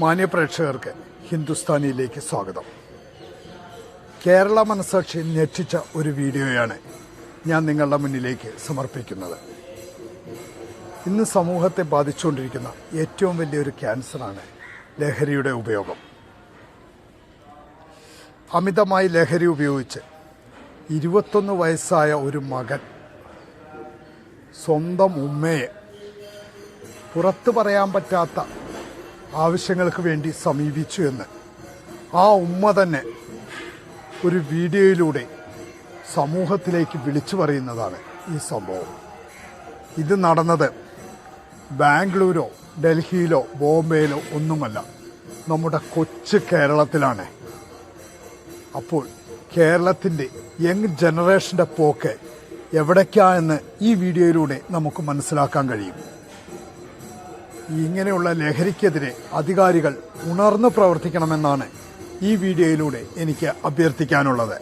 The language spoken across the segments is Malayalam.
മാന്യപ്രേക്ഷകർക്ക് ഹിന്ദുസ്ഥാനിയിലേക്ക് സ്വാഗതം. കേരള മനസാക്ഷി ഞെട്ടിച്ച ഒരു വീഡിയോയാണ് ഞാൻ നിങ്ങളുടെ മുന്നിലേക്ക് സമർപ്പിക്കുന്നത്. ഇന്ന് സമൂഹത്തെ ബാധിച്ചുകൊണ്ടിരിക്കുന്ന ഏറ്റവും വലിയൊരു ക്യാൻസറാണ് ലഹരിയുടെ ഉപയോഗം. അമിതമായി ലഹരി ഉപയോഗിച്ച് ഇരുപത്തൊന്ന് വയസ്സായ ഒരു മകൻ സ്വന്തം ഉമ്മയെ പുറത്തു പറയാൻ പറ്റാത്ത ആവശ്യങ്ങൾക്ക് വേണ്ടി സമീപിച്ചു എന്ന്. ആ ഉമ്മ തന്നെ ഒരു വീഡിയോയിലൂടെ സമൂഹത്തിലേക്ക് വിളിച്ചു പറയുന്നതാണ് ഈ സംഭവം. ഇത് നടന്നത് ബാംഗ്ലൂരോ ഡൽഹിയിലോ ബോംബെയിലോ ഒന്നുമല്ല. നമ്മുടെ കൊച്ചു കേരളത്തിലാണ്. അപ്പോൾ കേരളത്തിന്റെ യങ് ജനറേഷന്റെ പോക്ക് എവിടേക്കാണെന്ന് ഈ വീഡിയോയിലൂടെ നമുക്ക് മനസ്സിലാക്കാൻ കഴിയും. ഇങ്ങനെയുള്ള ലഹരിക്കെതിരെ അധികാരികൾ ഉണർന്നു പ്രവർത്തിക്കണമെന്നാണ് ഈ വീഡിയോയിലൂടെ എനിക്ക് അഭ്യർത്ഥിക്കാനുള്ളത്.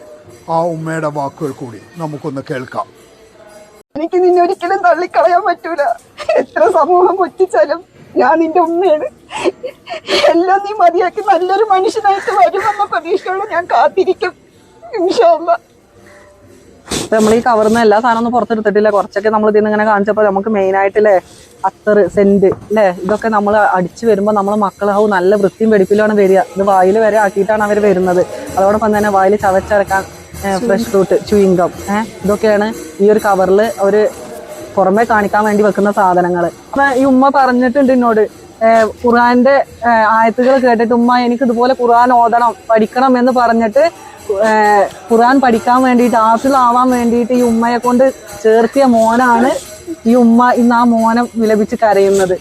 ആ ഉമ്മയുടെ വാക്കുകൾ കൂടി നമുക്കൊന്ന് കേൾക്കാം. എനിക്ക് നിന്നെ ഒരിക്കലും തള്ളിക്കളയാൻ പറ്റൂല. എത്ര സമൂഹം കൊച്ചിച്ചാലും ഞാൻ നിന്റെ ഉമ്മയാണ്. എല്ലാം നീ മതിയാക്കി നല്ലൊരു മനുഷ്യനായിട്ട് വരുമെന്ന പ്രതീക്ഷയോടെ ഞാൻ കാത്തിരിക്കും. ഇൻഷാല്ല നമ്മൾ ഈ കവർന്ന് എല്ലാ സാധനം ഒന്നും പുറത്തെടുത്തിട്ടില്ല. കുറച്ചൊക്കെ നമ്മൾ ഇതിന് ഇങ്ങനെ കാണിച്ചപ്പോൾ നമുക്ക് മെയിൻ ആയിട്ടില്ലേ അത്തറ് സെന്റ് അല്ലേ ഇതൊക്കെ നമ്മൾ അടിച്ചു വരുമ്പോൾ നമ്മൾ മക്കളാവും നല്ല വൃത്തിയും വെടിപ്പിലാണ് വരിക. ഇത് വായിൽ വരെ ആക്കിയിട്ടാണ് അവർ വരുന്നത്. അതോടൊപ്പം തന്നെ വായിൽ ചവച്ചരക്കാൻ ഫ്രഷ് ഫ്രൂട്ട് ചുയിങ്കം ഏഹ് ഇതൊക്കെയാണ് ഈ ഒരു കവറിൽ അവർ പുറമെ കാണിക്കാൻ വേണ്ടി വെക്കുന്ന സാധനങ്ങൾ അപ്പൊ ഈ ഉമ്മ പറഞ്ഞിട്ടുണ്ട് എന്നോട് ഖുർആന്റെ ആയത്തുകൾ കേട്ടിട്ട് ഉമ്മ എനിക്ക് ഇതുപോലെ ഖുർആൻ ഓതണം പഠിക്കണം എന്ന് പറഞ്ഞിട്ട് ഖുറാൻ ഖുർആൻ പഠിക്കാൻ വേണ്ടിയിട്ട് ആസിലാവാൻ വേണ്ടിയിട്ട് ഈ ഉമ്മയെ കൊണ്ട് ചേർത്തിയ മോനാണ് ഈ ഉമ്മ ഇന്ന് ആ മോനം വിലപിച്ച് കരയുന്നത്.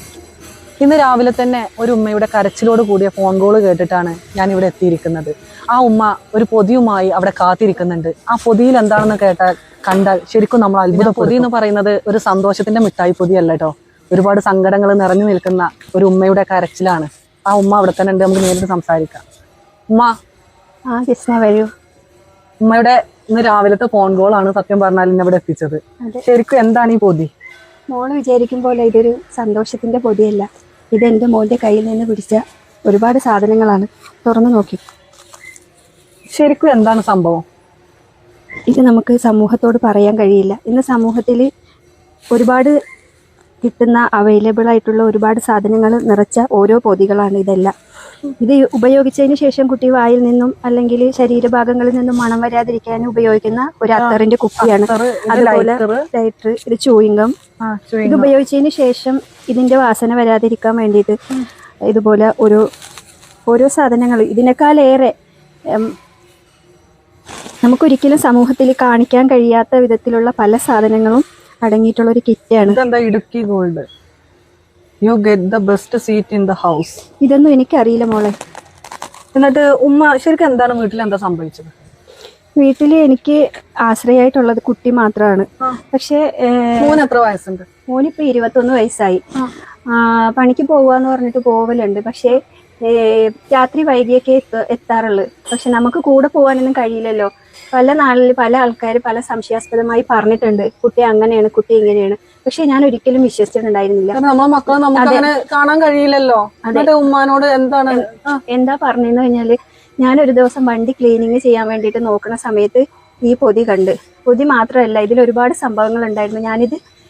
ഇന്ന് രാവിലെ തന്നെ ഒരു ഉമ്മയുടെ കരച്ചിലോട് കൂടിയ ഫോൺ കോൾ കേട്ടിട്ടാണ് ഞാൻ ഇവിടെ എത്തിയിരിക്കുന്നത്. ആ ഉമ്മ ഒരു പൊതിയുമായി അവിടെ കാത്തിരിക്കുന്നുണ്ട്. ആ പൊതിയിൽ എന്താണെന്ന് കേട്ടാൽ കണ്ടാൽ ശരിക്കും നമ്മൾ അത്ഭുത പൊതി എന്ന് പറയുന്നത് ഒരു സന്തോഷത്തിന്റെ മിഠായി പൊതിയല്ല കേട്ടോ. ഒരുപാട് സങ്കടങ്ങൾ നിറഞ്ഞു നിൽക്കുന്ന ഒരു ഉമ്മയുടെ കരച്ചിലാണ്. ആ ഉമ്മ അവിടെ തന്നെ ഉണ്ട് നമുക്ക് നേരിട്ട് സംസാരിക്കാം. ഉമ്മ. ആ കൃഷ്ണ വരൂ. ഉമ്മയുടെ ഇന്ന് രാവിലത്തെ ഫോൺ കോൾ ആണ് സത്യം പറഞ്ഞാൽ എന്നെ ഇവിടെ എത്തിച്ചത്. ശരിക്കും എന്താണ് ഈ പൊതി? മോൾ വിചാരിക്കും പോലെ ഇതൊരു സന്തോഷത്തിന്റെ പൊതിയല്ല. ഇത് എന്റെ മോന്റെ കയ്യിൽ നിന്ന് പിടിച്ച ഒരുപാട് സാധനങ്ങളാണ്. തുറന്നു നോക്കി. ശരിക്കും എന്താണ് സംഭവം? ഇത് നമുക്ക് സമൂഹത്തോട് പറയാൻ കഴിയില്ല. ഇന്ന് സമൂഹത്തിൽ ഒരുപാട് കിട്ടുന്ന അവൈലബിൾ ആയിട്ടുള്ള ഒരുപാട് സാധനങ്ങൾ നിറച്ച ഓരോ പൊതികളാണ് ഇതെല്ലാം. ഇത് ഉപയോഗിച്ചതിന് ശേഷം കുട്ടി വായിൽ നിന്നും അല്ലെങ്കിൽ ശരീരഭാഗങ്ങളിൽ നിന്നും മണം വരാതിരിക്കാൻ ഉപയോഗിക്കുന്ന ഒരു അത്തറിന്റെ കുപ്പിയാണ്. അതുപോലെ. ലൈറ്റർ ഇത് ചൂയിങ്കം ഇത് ഉപയോഗിച്ചതിന് ശേഷം ഇതിന്റെ വാസന വരാതിരിക്കാൻ വേണ്ടിയിട്ട് ഇതുപോലെ ഒരു ഓരോ സാധനങ്ങൾ ഇതിനേക്കാളേറെ നമുക്കൊരിക്കലും സമൂഹത്തിൽ കാണിക്കാൻ കഴിയാത്ത വിധത്തിലുള്ള പല സാധനങ്ങളും അടങ്ങിയിട്ടുള്ള ഒരു കിറ്റാണ്. ഇതെന്താ Idukki gold you get the best seat in the house ഇതൊന്നും എനിക്കറിയില്ല മോളെ. എന്നിട്ട് ഉമ്മ ശരിക്കും എന്താണ് വീട്ടിൽ എന്താ സംഭവിച്ചത്? വീട്ടിൽ എനിക്ക് ആശ്രയമായിട്ടുള്ളത് കുട്ടി മാത്രമാണ് പക്ഷേ മോന് എത്ര വയസ്സുണ്ട്? മോനിപ്പോ ഇരുപത്തൊന്ന് വയസ്സായി. പണിക്ക് പോവാന്ന് പറഞ്ഞിട്ട് പോവലുണ്ട്. പക്ഷേ രാത്രി വൈകിയൊക്കെ എത്ത- എത്താറുള്ളു. പക്ഷെ നമുക്ക് കൂടെ പോകാനൊന്നും കഴിയില്ലല്ലോ. പല നാളിൽ പല ആൾക്കാർ പല സംശയാസ്പദമായി പറഞ്ഞിട്ടുണ്ട്. കുട്ടി അങ്ങനെയാണ് കുട്ടി ഇങ്ങനെയാണ്. പക്ഷെ ഞാൻ ഒരിക്കലും വിശ്വസിച്ചിട്ടുണ്ടായിരുന്നില്ല. നമ്മളെ മക്കളെ നമുക്ക് അങ്ങനെ കാണാൻ കഴിയില്ലല്ലോ. ഉമ്മാനോട് എന്താണ്? എന്താ പറഞ്ഞെന്ന് കഴിഞ്ഞാൽ ഞാൻ ഒരു ദിവസം വണ്ടി ക്ലീനിങ് ചെയ്യാൻ വേണ്ടിയിട്ട് നോക്കുന്ന സമയത്ത് ഈ പൊതി കണ്ട്. പൊതി മാത്രമല്ല ഇതിൽ ഒരുപാട് സംഭവങ്ങൾ ഉണ്ടായിരുന്നു ഞാനിത്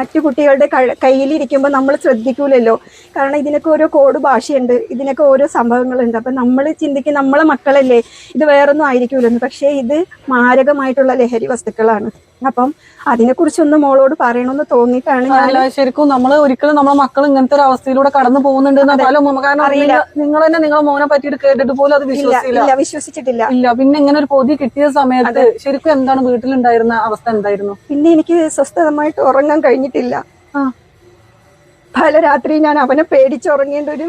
മറ്റു കുട്ടികളുടെ കയ്യിലിരിക്കുമ്പോൾ നമ്മൾ ശ്രദ്ധിക്കൂലല്ലോ. കാരണം ഇതിനൊക്കെ ഓരോ കോഡ് ഭാഷയുണ്ട് ഇതിനൊക്കെ ഓരോ സംഭവങ്ങളുണ്ട്. അപ്പം നമ്മൾ ചിന്തിക്കും നമ്മളെ മക്കളല്ലേ ഇത് വേറൊന്നും ആയിരിക്കൂലെന്ന്. പക്ഷേ ഇത് മാരകമായിട്ടുള്ള ലഹരി വസ്തുക്കളാണ്. അപ്പം അതിനെ അതിനെക്കുറിച്ചൊന്ന് മോളോട് പറയണമെന്ന് തോന്നിയിട്ടാണ് ഞാൻ ശരിക്കും നമ്മൾ ഒരിക്കലും നമ്മളെ മക്കൾ ഇങ്ങനത്തെ ഒരു അവസ്ഥയിലൂടെ കടന്നു പോകുന്നുണ്ട് അറിയില്ല. നിങ്ങൾ തന്നെ നിങ്ങളെ മോനെ പറ്റിയിട്ട് കേട്ടിട്ട് പോലും അത് വിശ്വസിച്ചില്ല. വിശ്വസിച്ചിട്ടില്ല. ഇല്ല പിന്നെ ഇങ്ങനെ ഒരു പൊതി കിട്ടിയ സമയത്ത് ശരിക്കും എന്താണ് വീട്ടിലുണ്ടായിരുന്ന അവസ്ഥ എന്തായിരുന്നു? പിന്നെ എനിക്ക് സ്വസ്ഥതമായിട്ട് ഉറങ്ങാൻ കഴിഞ്ഞിട്ടില്ല. പല രാത്രി ഞാൻ അവനെ പേടിച്ചുറങ്ങേണ്ട ഒരു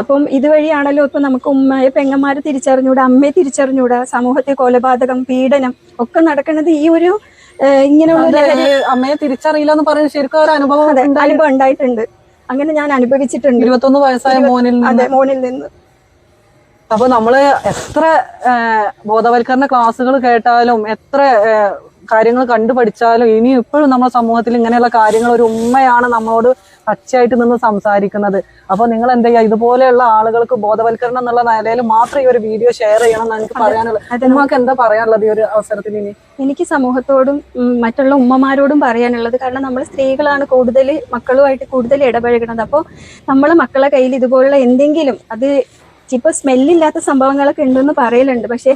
അപ്പം ഇതുവഴിയാണല്ലോ ഇപ്പൊ നമുക്ക് ഉമ്മയെ പെങ്ങന്മാരെ തിരിച്ചറിഞ്ഞൂടെ അമ്മയെ തിരിച്ചറിഞ്ഞൂടെ സമൂഹത്തെ കൊലപാതകം പീഡനം ഒക്കെ നടക്കുന്നത് ഈ ഒരു ഇങ്ങനെയുള്ള അമ്മയെ തിരിച്ചറിയില്ല എന്ന് പറയുന്നത് ശരിക്കും ഒരു അനുഭവം. അനുഭവം ഉണ്ടായിട്ടുണ്ട്. അങ്ങനെ ഞാൻ അനുഭവിച്ചിട്ടുണ്ട്. ഇരുപത്തൊന്ന് വയസ്സായ മോനിൽ അതെ മോനിൽ നിന്ന്. അപ്പൊ നമ്മൾ എത്ര ബോധവൽക്കരണ ക്ലാസ്സുകൾ കേട്ടാലും എത്ര കാര്യങ്ങൾ കണ്ടു പഠിച്ചാലും ഇനി ഇപ്പോഴും നമ്മുടെ സമൂഹത്തിൽ ഇങ്ങനെയുള്ള കാര്യങ്ങൾ ഒരു ഉമ്മയാണ് നമ്മളോട് പച്ചയായിട്ട് നിന്ന് സംസാരിക്കുന്നത്. അപ്പൊ നിങ്ങൾ എന്താ ചെയ്യുക? ഇതുപോലെയുള്ള ആളുകൾക്ക് ബോധവൽക്കരണം എന്നുള്ള നിലയിൽ മാത്രം ഈ ഒരു വീഡിയോ ഷെയർ ചെയ്യണം എന്ന് എനിക്ക് പറയാനുള്ളത്. നിങ്ങൾക്ക് ഉമ്മക്ക് എന്താ പറയാനുള്ളത് ഈ ഒരു അവസരത്തിൽ ഇനി? എനിക്ക് സമൂഹത്തോടും മറ്റുള്ള ഉമ്മമാരോടും പറയാനുള്ളത് കാരണം നമ്മൾ സ്ത്രീകളാണ് കൂടുതൽ മക്കളുമായിട്ട് കൂടുതൽ ഇടപഴകുന്നത്. അപ്പോൾ നമ്മളെ മക്കളെ കയ്യിൽ ഇതുപോലുള്ള എന്തെങ്കിലും അത് ഇപ്പൊ സ്മെല്ലില്ലാത്ത സംഭവങ്ങളൊക്കെ ഉണ്ടെന്ന് പറയലുണ്ട്. പക്ഷെ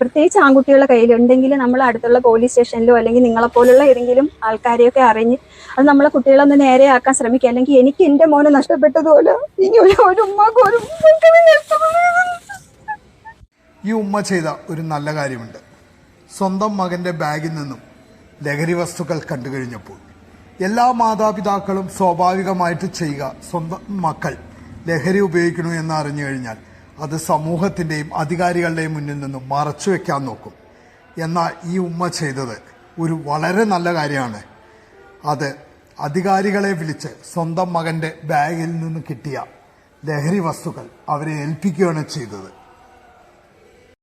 പ്രത്യേകിച്ച് ആൺകുട്ടികളുടെ കയ്യിൽ ഉണ്ടെങ്കിൽ നമ്മൾ അടുത്തുള്ള പോലീസ് സ്റ്റേഷനിലോ അല്ലെങ്കിൽ നിങ്ങളെപ്പോലുള്ള ഏതെങ്കിലും ആൾക്കാരെയൊക്കെ അറിഞ്ഞ് അത് നമ്മളെ കുട്ടികളെ ഒന്ന് നേരെയാക്കാൻ ശ്രമിക്കുക. അല്ലെങ്കിൽ എനിക്ക് എന്റെ മോനെ നഷ്ടപ്പെട്ടതുപോലെ ഇനി ഒരു ഈ ഉമ്മ ചെയ്ത ഒരു നല്ല കാര്യമുണ്ട്. സ്വന്തം മകന്റെ ബാഗിൽ നിന്നും ലഹരി വസ്തുക്കൾ കണ്ടു കഴിഞ്ഞപ്പോൾ എല്ലാ മാതാപിതാക്കളും സ്വാഭാവികമായിട്ട് ചെയ്യുക സ്വന്തം മക്കൾ ലഹരി ഉപയോഗിക്കണു എന്ന് അറിഞ്ഞു കഴിഞ്ഞാൽ അത് സമൂഹത്തിന്റെയും അധികാരികളുടെയും മുന്നിൽ നിന്നും മറച്ചു വയ്ക്കാൻ നോക്കും. എന്നാൽ ഈ ഉമ്മ ചെയ്തത് ഒരു വളരെ നല്ല കാര്യമാണ്. അത് അധികാരികളെ വിളിച്ച് സ്വന്തം മകന്റെ ബാഗിൽ നിന്ന് കിട്ടിയ ലഹരി വസ്തുക്കൾ അവരെ ഏൽപ്പിക്കുകയാണ് ചെയ്തത്.